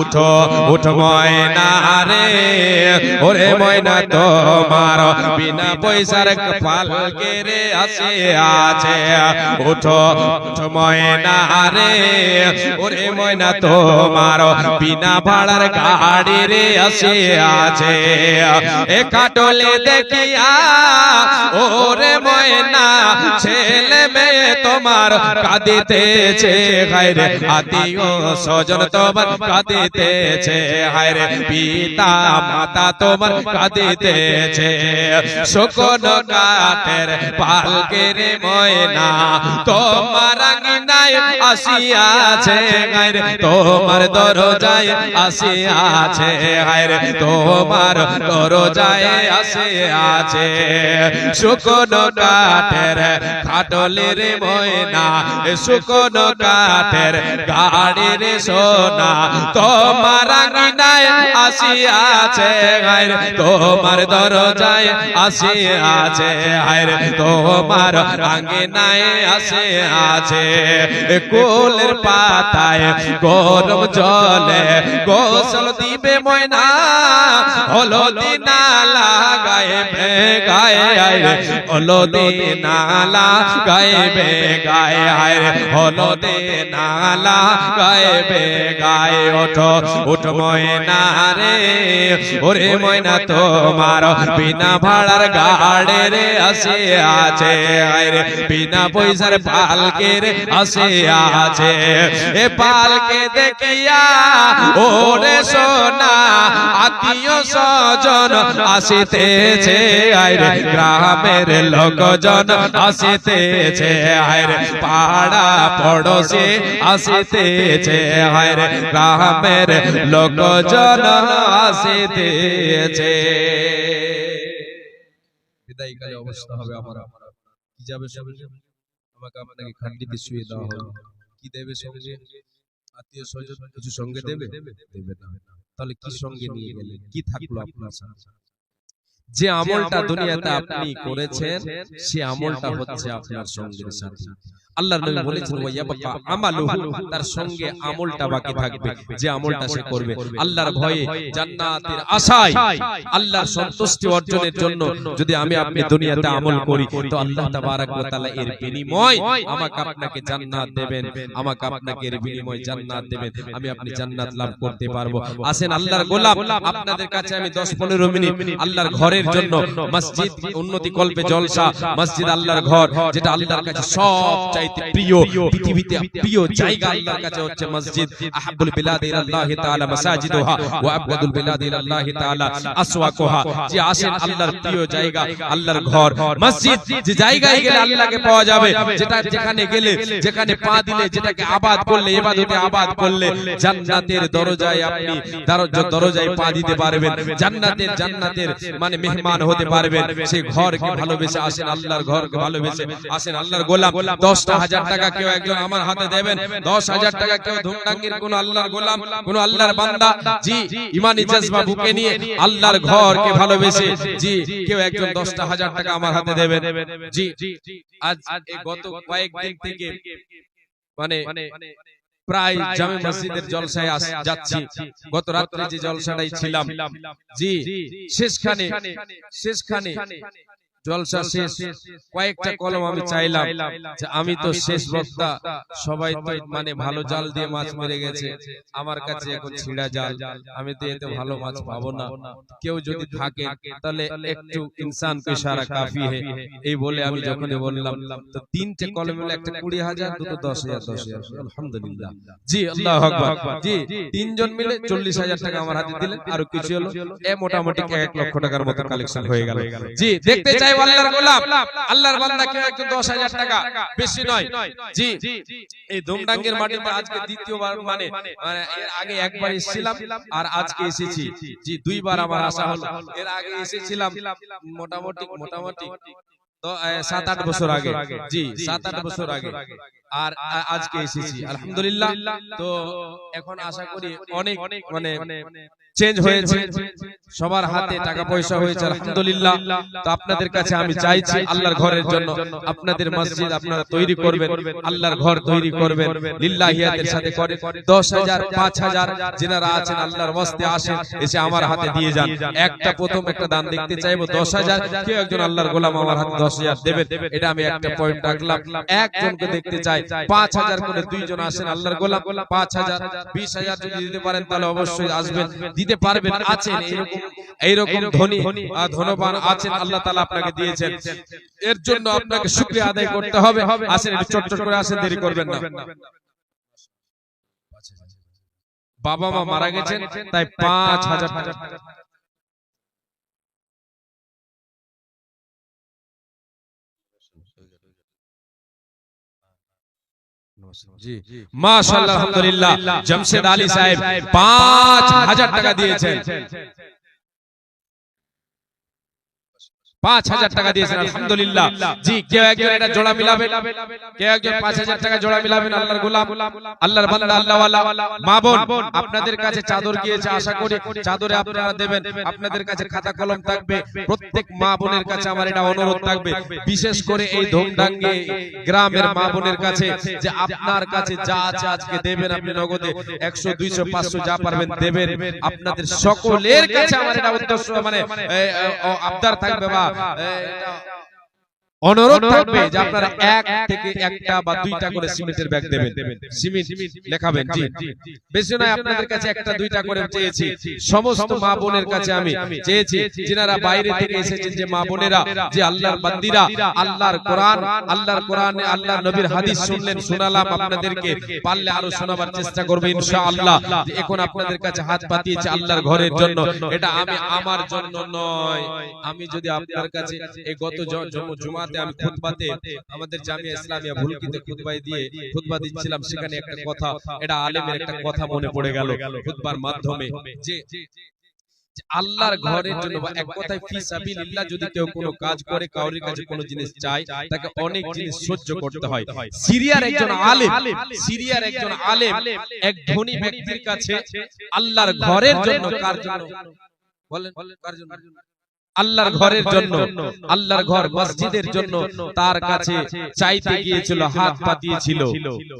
উঠো, উঠ ময়না রে। ওরে ময়না তোমার বিনা পয়সার পালকে রে আসে, আছে। উঠো, উঠ ময়না রে। ওরে ময়না তোমার বিনা ভাড়ার গাড়ি রে আসে, আছে। এ কাটলে দেখিয়া, ওরে ময়না ছেলে মেয়ে তোমার কাঁদিতেছে। গায়রে আত্মীয় স্বজন তোমার কাঁদিতেছে, হায়রে পিতা মাতা তোমার কাঁদিতেছে। শোকন কাঠের পালকের ময়না তোমার আঙিনায় আসিয়াছে, হায়রে তোমার দরজায় আসিয়াছে, হায়রে তোমার দরজায় আসিয়াছে। শুকন কাঠের খাটলের ময়না, শুকন কাঠের গাড়ির সোনা তোমার আঙিনায় আসিয়াছে হায় তোমার দরজায় আসিয়াছে হায় তোমার আছে কোলের পাতায় গরম জলে গোসল দিবে ময়না হলদি না লাগায় গায়ে আয় হলদি নালা গায়ে গায়ে আয় হলদি নালা গায়ে গায়ে ওঠো ময়না রে। ওরে ময়না, তোমার বিনা ভাড়ার গাড়ে রে আসে আছে। আয় রে, বিনা পয়সার পালকে রে আসে আছে। এ পালকে দেখিয়া ওরে সোনা, আত্মীয় স্বজন আসিতেছে। আয় রে, গ্রামের লোকজন আসিতেছে। আয় রে, পাড়া পড়োশি আসিতেছে। আয় রে গ্রামের লোকজন আসিতেছে। বিদায়কালে অবস্থা হবে আমার। কি যাবে সঙ্গে আমাকে আপনাকে খান্ডিতে শুয়ে দেওয়া হবে কি দেবে সঙ্গে আত্মীয় স্বজন কিছু সঙ্গে দেবে? দেবে না। তাহলে কি সঙ্গে নিয়ে গেলেন? কি থাকল আপনার সাথে? যে আমলটা দুনিয়াতে আপনি করেছেন সে আমলটা হচ্ছে আপনার সঙ্গের সাথে। আল্লাহর নবী বলেছেন ওয়াইয়াবাকা আমালুহু তার সঙ্গে আমলটা বাকি থাকবে যে আমলটা সে করবে। আল্লাহর ভয়ে জান্নাতের আশায় আল্লাহর সন্তুষ্টি অর্জনের জন্য যদি আমি আপনি দুনিয়াতে আমল করি তো আল্লাহ তাবারাক ওয়া তাআলা এর বিনিময় আমাকে আপনাকে জান্নাত দেবেন আমাকে আপনাকে এর বিনিময় জান্নাত দেবেন আমি আপনি জান্নাত লাভ করতে পারব। আসেন আল্লাহর গোলাম আপনাদের কাছে আমি 10 15 মিনিট আল্লাহর ঘরের জন্য মসজিদ উন্নতি কল্পে জলসা মসজিদ আল্লাহর ঘর যেটা আল্লাহর কাছে সব চাইতে প্রিয় পৃথিবীতে প্রিয় জায়গা আল্লাহর কাছে হচ্ছে মসজিদ। আহাবুল বিলাদ ইলাল্লাহ তাআলা মাসাজিদুহা ওয়া আবগাদুল বিলাদ ইলাল্লাহ তাআলা আসওয়াকুহা। যে আসেন আল্লাহর প্রিয় জায়গা আল্লাহর ঘর। মসজিদ যে জায়গায় গেলে আল্লাহকে পাওয়া যাবে যেটা যেখানে গেলে যেখানে পা দিলে যেটাকে আবাদ করলে ইবাদতে আবাদ করলে জান্নাতের দরজায় আপনি দরজা- দরজায় পা দিতে পারবেন জান্নাতের জান্নাতের মানে মেহমান হতে পারবেন সেই ঘরকে ভালোবেসে আসেন আল্লাহর ঘরকে ভালোবেসে আসেন আল্লাহর গোলাম হাজার টাকা কেউ একজন আমার হাতে দেবেন। দশ হাজার টাকা কেউ ধুমডাঙ্গির কোন আল্লাহর গোলাম কোন আল্লাহর বান্দা। জি ইমানি জজবা বুকে নিয়ে আল্লাহর ঘরকে ভালোবেসে জি কেউ একজন দশটা হাজার টাকা আমার হাতে দেবেন। জি আজ এই গত কয়েকদিন থেকে মানে প্রায় জামে মসজিদের জলসায় আস- যাচ্ছি। গত রাত্রে যে জলসাটাই ছিলাম। জি শেষখানে শেষখানে জলসা শেষ। কয়েকটা কলম আমি চাইলাম। যে আমি তো শেষ বক্তা। সবাই তো মানে ভালো জাল দিয়ে মাছ মেরে গেছে। আমার কাছে এখন ছিড়া জাল। আমি তো এতে ভালো মাছ পাবো না। কেউ যদি থাকে তাহলে একটু ইনসান সারা কাফি হে। এই বলে আমি যখন বললাম তো তিনটে কলম মিলে একটা কুড়ি হাজার দুটো দশ হাজার দশ হাজার আলহামদুলিল্লাহ। জি আল্লাহ আকবার। জি তিনজন মিলে চল্লিশ হাজার টাকা আমার হাতে দিলেন আর কিছু হলো এ মোটামুটি এক লক্ষ টাকার মতো কালেকশন হয়ে গেল জি দেখতে চাই আল্লাহর গোলাম আল্লাহর বান্দা কেউ একটু দশ হাজার টাকা বেশি নয়। জি এই ধুমডাঙ্গের মাটিতে আজকে দ্বিতীয়বার মানে মানে এর আগে একবার এসেছিলাম আর আজকে এসেছি। জি দুইবার আমার আসা হলো। এর আগে এসেছিলাম মোটামুটি মোটামুটি সাত আট বছর আগে। জি সাত আট বছর আগে। আর আজকে এসেছি। আলহামদুলিল্লাহ। তো এখন আশা করি অনেক মানে চেঞ্জ হয়েছে। সবার হাতে টাকা পয়সা হয়েছে আলহামদুলিল্লাহ। তো আপনাদের কাছে আমি চাইছি আল্লাহর ঘরের জন্য আপনাদের মসজিদ আপনারা তৈরি করবেন আল্লাহর ঘর তৈরি করবেন। লিল্লাহিয়াতের সাথে করে দশ হাজার পাঁচ হাজার যেনারা আছেন আল্লাহর মস্তে আসেন এসে আমার হাতে দিয়ে যান। একটা প্রথম একটা দান দেখতে চাইব দশ হাজার কেউ একজন আল্লাহর গোলাম আমার হাতে দশ হাজার দেবেন এটা আমি একটা পয়েন্ট রাখলাম। একজনকে দেখতে চাই পাঁচ হাজার করে দুইজন আসেন আল্লাহর গোলাম পাঁচ হাজার বিশ হাজার যদি দিতে পারেন তাহলে অবশ্যই আসবেন দিতে পারবেন আছেন এইরকম এইরকম ধনী ধনবান আছেন আল্লাহ তাআলা আপনাকে দিয়েছেন। এর জন্য আপনাকে শুকরিয়া আদায় করতে হবে। আসেন চট চট করে আসেন দেরি করবেন না। বাবা মা মারা গেছেন তাই পাঁচ হাজার টাকা। জি। মাশাআল্লাহ আলহামদুলিল্লাহ। জামশেদ আলী সাহেব পাঁচ হাজার টাকা দিয়েছেন। পাঁচ হাজার টাকা দিয়েছেন আলহামদুলিল্লাহ। জি কেউ একজন এটা জোড়া মিলাবেন? কেউ একজন পাঁচ হাজার টাকা জোড়া মিলাবেন আল্লাহর গোলাম? আল্লাহর বান্দা আল্লাহওয়ালা মা বোন আপনাদের কাছে চাদর গিয়েছে আশা করি চাদরে আপনারা দেবেন আপনাদের কাছে খাতা কলম থাকবে প্রত্যেক মা বোনের কাছে আমার এটা অনুরোধ থাকবে। বিশেষ করে এই ধুমডাঙ্গে গ্রামের মা বোনের কাছে যে আপনার কাছে যা আছে আজকে দেবেন আপনি নগদে একশো দুইশো পাঁচশো যা পারবেন দেবেন আপনাদের সকলের কাছে আমার এটা উদ্দেশ্য মানে আবদার থাকবে বা এ, এটা অনুরোধ থাকবে যে আপনারা এক থেকে একটা বা দুইটা করে সিমেন্টের ব্যাগ দেবেন। সিমেন্ট লেখাবেন জি। বেশি নয় আপনাদের কাছে একটা দুইটা করে চেয়েছি। সমস্ত মা বোনের কাছে আমি চেয়েছি। যিনারা বাইরে থেকে এসেছেন যে মা বোনেরা যে আল্লাহর বান্দিরা আল্লাহর কোরআন আল্লাহর কোরআনে আল্লাহর নবীর হাদিস শুনলেন শোনালাম আপনাদেরকে। পারলে আরও শোনাবার চেষ্টা করবে ইনশাআল্লাহ। এখন আপনাদের কাছে হাত পাতিয়েছে আল্লাহর ঘরের জন্য। এটা আমি আমার জন্য নয় আমি যদি আপনার কাছে এই গত জম- জুমাতে আমি খুতবাতে আমাদের জামিয়া ইসলামিয়া ভুলকিতে খুতবাই দিয়ে খুতবা দিচ্ছিলাম, সেখানে একটা কথা, এটা আলেমের একটা কথা মনে পড়ে গেল খুতবার মাধ্যমে, যে আল্লাহর ঘরের জন্য বা এক কথায় ফি সাবিলিল্লাহ যদি কেউ কোনো কাজ করে কাউরির কাছে কোনো জিনিস চায়, তাকে অনেক জিনিস সহ্য করতে হয়। সিরিয়ার একজন আলেম, সিরিয়ার একজন আলেম, এক ধনী ব্যক্তির কাছে আল্লাহর ঘরের জন্য কার জন্য? বলেন, কার জন্য? আল্লাহর ঘরের জন্য আল্লাহর ঘর মসজিদের জন্য তার কাছে চাইতে গিয়েছিল হাত পাতিয়েছিল।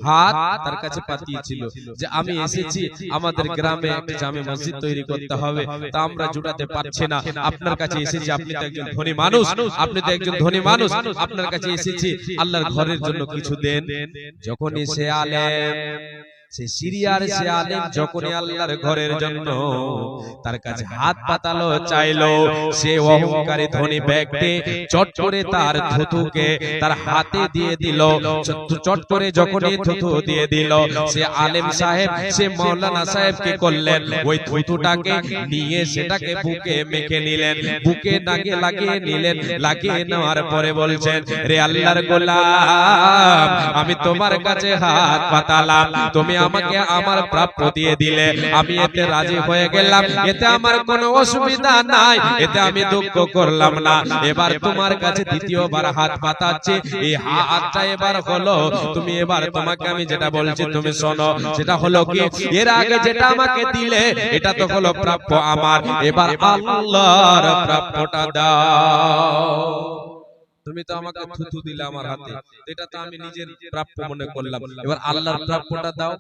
হাত তার কাছে পাতিয়েছিল যে আমি এসেছি আমাদের গ্রামে একটা জামে মসজিদ তৈরি করতে হবে তা আমরা জুটাতে পারছি না। আপনার কাছে এসেছি আপনি তো একজন ধনী মানুষ। আপনি তো একজন ধনী মানুষ। আপনার কাছে এসেছি আল্লাহর ঘরের জন্য কিছু দেন। যখনই সে আলেম সে সিরিয়ার সে আলেম যখনই আল্লাহর ঘরের জন্য তার কাছে হাত পাতালো চাইলো সে অহংকারী ধনী ব্যক্তি চট করে তার থুতুকে তার হাতে দিয়ে দিল চট- করে যখনই থুতু দিয়ে দিল সে আলেম সাহেব সে মৌলানা সাহেবকে করলেন? ওই থুতুটাকে নিয়ে সেটাকে বুকে মেখে নিলেন বুকে নাগে লাগিয়ে নিলেন লাগিয়ে নেওয়ার পরে বলছেন রে আল্লাহর গোলাম আমি তোমার কাছে হাত পাতালাম তুমি আমাকে আমার প্রাপ্য দিয়ে দিলে আমি এতে রাজি হয়ে গেলাম। এতে আমার কোনো অসুবিধা নাই। এতে আমি দুঃখ করলাম না। এবার তোমার কাছে দ্বিতীয়বার হাত পাতাচ্ছে। এই হাতটা এবার হলো তুমি এবার তোমাকে আমি যেটা বলছি তুমি শোনো। সেটা হলো কি? এর আগে যেটা আমাকে দিলে এটা তো হলো প্রাপ্য আমার। এবার আল্লাহর প্রাপ্যটা দাও। তুমি তো আমাকে থুতু দিলে আমার হাতে। এটা তো আমি নিজের প্রাপ্য মনে করলাম। এবার আল্লাহর প্রাপ্যটা দাও।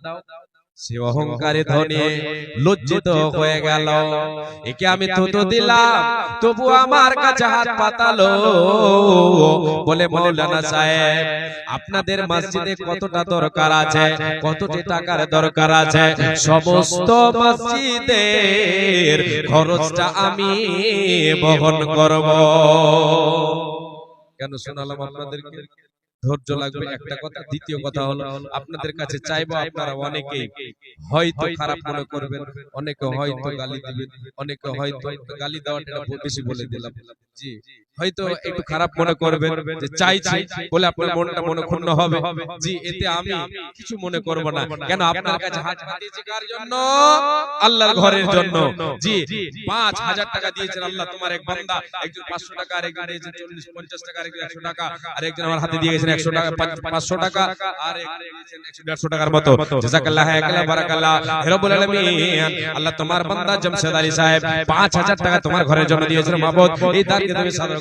সে অহংকারে ধনে লজ্জিত হয়ে গেল। একে আমি থুতু দিলাম। তবু আমার কাছে হাত পাতালো। বলে মৌলানা সাহেব আপনাদের মসজিদে কতটা দরকার আছে? কতটি টাকার দরকার আছে? সমস্ত মসজিদের খরচটা আমি বহন করব। কেন শোনালাম আপনাদেরকে? ধৈর্য লাগবে একটা কথা। দ্বিতীয় কথা হলো আপনাদের কাছে চাইব আপনারা অনেকে হয়তো খারাপ মনে করবেন অনেকে হয়তো গালি দিবেন অনেকে হয়তো গালি দেওয়াটা বেশি বলে দিলাম। জি। হয়তো একটু খারাপ মনে করবেন যে চাইছি বলে আপনার মনটা মনে ক্ষুণ্ণ হবে। জি এতে আমি কিছু মনে করব না। কেন আপনার কাছে হাত পাঠিয়েছি কার জন্য? আল্লাহর ঘরের জন্য। জি পাঁচ হাজার টাকা দিয়েছেন আল্লাহ তোমার এক বান্দা। একজন পাঁচশো টাকা আর একজন দিয়েছেন চল্লিশ পঞ্চাশ টাকা আর একজন একশো টাকা। আর একজন আমার হাতে দিয়ে গেছেন একশো টাকা পাঁচ- পাঁচশো টাকা। আর একজন দিয়েছেন একশো দেড়শো টাকার মতো। জাজাকাল্লাহ হায়াকাল্লাহ বারাকাল্লাহ। হে রব্বুল আলামিন আল্লাহ তোমার বান্দা জামশেদ আলী সাহেব পাঁচ হাজার টাকা তোমার ঘরের জন্য দিয়েছেন মাহবুব এই দানকে তুমি সাদর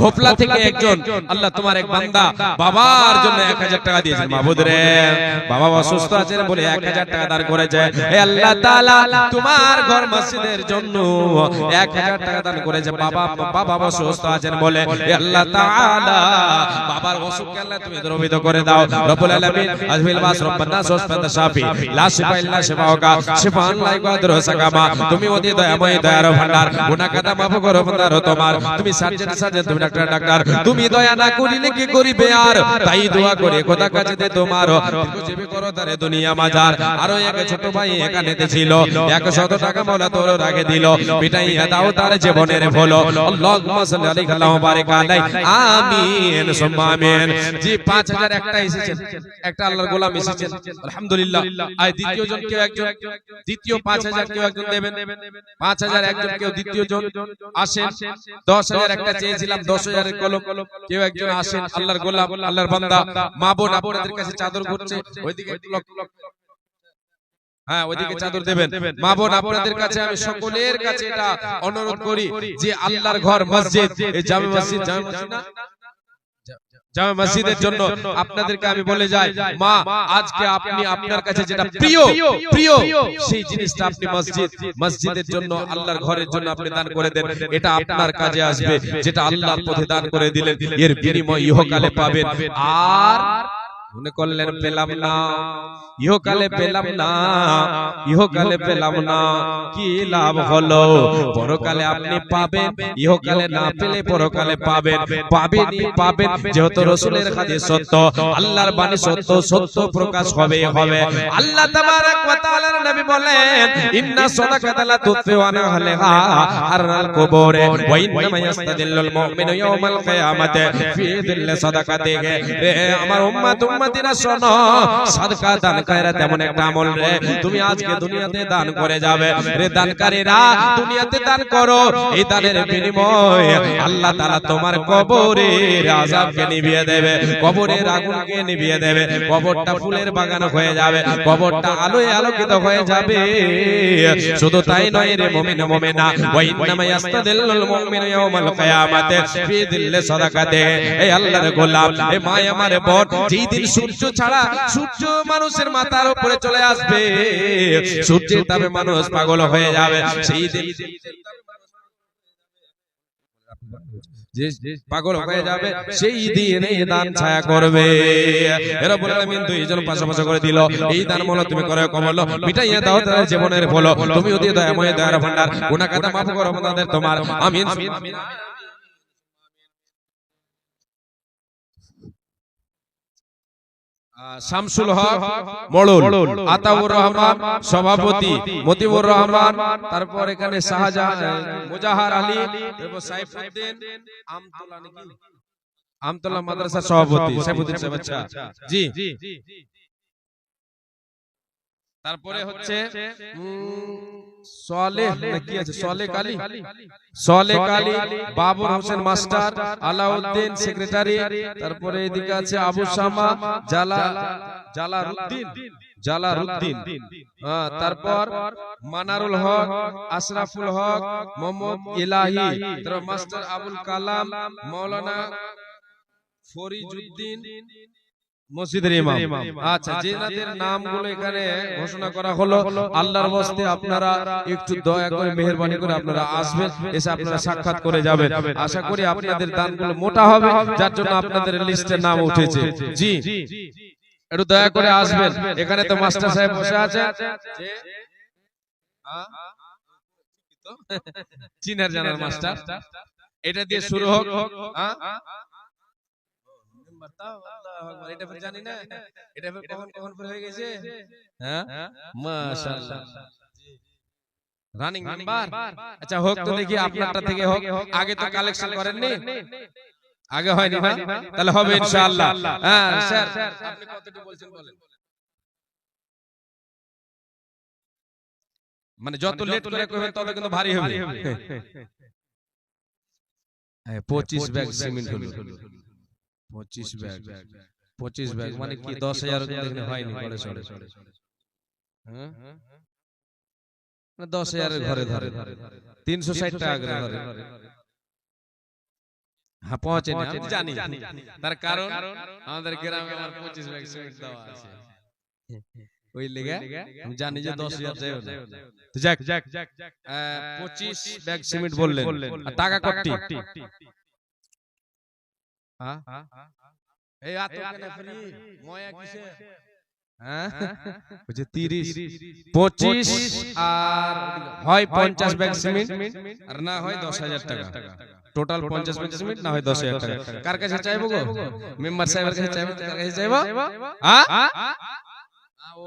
ভোপলা থেকে একজন আল্লাহ তোমার এক বান্দা বাবার জন্য 1000 টাকা দিয়েছেন মাহবুদ রে বাবা অসুস্থ আছেন বলে 1000 টাকা দান করেছে। হে আল্লাহ তাআলা তোমার ঘর মসজিদের জন্য 1000 টাকা দান করেছে। বাবা বাবা অসুস্থ আছেন বলে হে আল্লাহ তাআলা বাবার অসুখকে আল্লাহ তুমি দূরীভূত করে দাও? রব্বুল আলামিন আজমিল বাস রব্বানা সুবহানাল্লাহ শাফি লা শিফা ইল্লা শিফাউকা শিফান লা ইয়াকুদুরু সাকামা তুমি অতি দয়াময় দয়ার ভান্ডার গুনাহ কাদা মাফ করো বান্দার তোমার। তুমি সার্জন সার্জন তুমি ডাক্তার ডাক্তার, তুমি দয়া না করিলে কি করিবে আর? তাই দোয়া করে খোদা কাছে দে তোমার দীর্ঘজীবী করো তারে দুনিয়া মাজার। আরও এক ছোট ভাই এখানে ছিল। 100 টাকা মাওলা তোর রাগে দিল। পিটাইয়া দাও তার জীবনের ভলো। আল্লাহুম্মা সাল্লি আলাইহি আল্লাহুম্মা বারিক আলাই আমিন সুম্মা আমিন জি 5000 একটা এসেছেন। একটা আল্লাহর গোলাম এসেছেন। আলহামদুলিল্লাহ। আর দ্বিতীয় জন কেউ একজন দ্বিতীয় 5000 কেউ একজন দেবেন। 5000 একজন কেউ দ্বিতীয় জন আসেন। 10000 একটা চেয়েছিলাম, দশ হাজারের কলম। কেউ একজন আসেন, আল্লাহর গোলাম, আল্লাহর বান্দা, মা বোন আপনাদের কাছে চাদর ঘুরছে, ওইদিকে হ্যাঁ ওইদিকে চাদর দেবেন। মা বোন, আপনাদের কাছে আমি সকলের কাছে এটা অনুরোধ করি যে আল্লাহর ঘর, মসজিদ, এই জামে মসজিদ জামে মসজিদ না? জামে মসজিদের জন্য আপনাদেরকে আমি বলে যাই মা আজকে আপনি আপনার কাছে যেটা প্রিয় প্রিয় সেই জিনিসটা আপনি মসজিদ মসজিদের জন্য আল্লাহর ঘরের জন্য আপনি দান করে দেন এটা আপনার কাজে আসবে যেটা আল্লাহর পথে দান করে দিলেন এর বিনিময় ইহকালে পাবেন আর মনে করলেন পেলাম না ইহকালে পেলাম না ইহকালে পেলাম না কি লাভ হলো পরকালে আপনি পাবেন ইহকালে না পেলে পরকালে পাবেন পাবেনই পাবেন যেহেতু রসুলের হাদিস সত্য আল্লাহর বাণী সত্য সত্য প্রকাশ হবে হবে আল্লাহ তাবারাক ওয়া তাআলার নবী বলেন ইন্না সাদাকাতা লা তুতফিউ আনা আহলিহা হারাল কুবুরে ওয়া ইন্নামা ইয়াস্তাদিল্লুল মুমিনু ইয়াওমাল কিয়ামাতি ফি দিল্লি সাদাকাতিহি আমার উম্মত উম্মতিরা শোনো, সাদকা দান খায়রাত এমন একটা আমল রে। তুমি আজকে দুনিয়াতে দান করে যাবে। রে দানকারীরা, দুনিয়াতে দান করো। এই দানের বিনিময় আল্লাহ তাআলা তোমার কবরের আযাবকে নিভিয়ে দেবে, কবরের আগুনকে নিভিয়ে দেবে। কবরটা ফুলের বাগান হয়ে যাবে, কবরটা আলোয় আলোকিত হয়ে যাবে। শুধু তাই নয় রে মুমিন, মুমিনা, ওয়া ইন্নামা ইয়াস্তাদিল্লুল মুমিনু ইয়াওমাল কিয়ামাতি, ফি দিল্লি সাদাকাতে। এই আল্লাহর গোলাম এ মা আমার যেই দিন সূর্য ছাড়া সূর্য মানুষের মাথার উপরে চলে আসবে। সূর্যের তাপে মানুষ পাগল হয়ে যাবে। সেই পাগল হয়ে যাবে, সেই দিন দান ছায়া করবে। এরা বলে আমি পাশাপাশি করে দিল। এই দান মূল তুমি করে কমল মিটাইয়া দাও জীবনের বলো তুমি অতি দয়াময় দয়ার ভান্ডার মাফ করো তোমার। আমিন। শামসুল হক মড়ল আতাউর রহমান সভাপতি। মতিউর রহমান তারপর এখানে শাহজাহান মুজাহার আলী তারপর সাইফুদ্দিন আমতলা নাকি? আমতলা মাদ্রাসা সভাপতি সাইফুদ্দিন সাহেব আচ্ছা। জি। তারপরে হচ্ছে সোয়ালেহ কি আছে? সোয়ালেহ কালী। সোয়ালেহ কালী। বাবুর হোসেন মাস্টার আলাউদ্দিন সেক্রেটারি তারপরে এদিকে আছে আবু শামা জালা জালারউদ্দিন জালারউদ্দিন হ্যাঁ, তারপর মানারুল হক আশরাফুল হক মোহাম্মদ ইলাহি। তারপর মাস্টার আবুল কালাম মাওলানা ফরিজউদ্দিন। মসজিদের ইমাম। আচ্ছা যেনাদের নামগুলো এখানে ঘোষণা করা হলো। আল্লাহর বস্তে আপনারা একটু দয়া করে মেহেরবানি করে আপনারা আসবেন এসে আপনারা সাক্ষাৎ করে যাবেন। আশা করি আপনাদের দানগুলো মোটা হবে যার জন্য আপনাদের লিস্টে নাম উঠেছে। জি একটু দয়া করে আসবেন। এখানে তো মাস্টার সাহেব বসে আছে। চিনার জানার মাস্টার। এটা দিয়ে শুরু হোক। হ্যাঁ? এটা ফের জানি না। এটা ফের কখন কখন ফের হয়ে গেছে? হ্যাঁ মাশাআল্লাহ। রানিং নাম্বার আচ্ছা হোক তো দেখি আপনারটা থেকে হোক। আগে তো কালেকশন করেননি? আগে হয়নি না তাহলে হবে ইনশাআল্লাহ। হ্যাঁ স্যার। আপনি কতটি বলছেন বলেন? মানে যত লেট করে কইবেন তত কিন্তু ভারী হবে। হ্যাঁ 25 ব্যাগ সিমেন্ট হলো। 25 ব্যাগ। 25 ব্যাগ মানে কি 10000 দেখলে হয়নি করে সরে হ্যাঁ? মানে 10000 ঘরে ধরে। 360 টাকা করে ধরে। হ্যাঁ পৌঁছে আমি জানি। তার কারণ আমাদের গ্রামে আমার 25 ব্যাগ সিমেন্ট দেওয়া আছে। ওই লেগে? আমি জানি যে 10000 যাবে না। তো যাক আহ, 25 ব্যাগ সিমেন্ট বললেন। টাকা কটি হ্যাঁ এই আত কেন ফ্রি। ময়া কিসে? হ্যাঁ? বলছে 30 25 আর হয় 50 ব্যাগ সিমেন্ট। আর না হয় 10000 টাকা। টোটাল 50 ব্যাগ সিমেন্ট না হয় 10000 টাকা। কার কাছে চাইব গো? মেম্বার সাহেবের কাছে চাইব? কার কাছে চাইব? হ্যাঁ? ও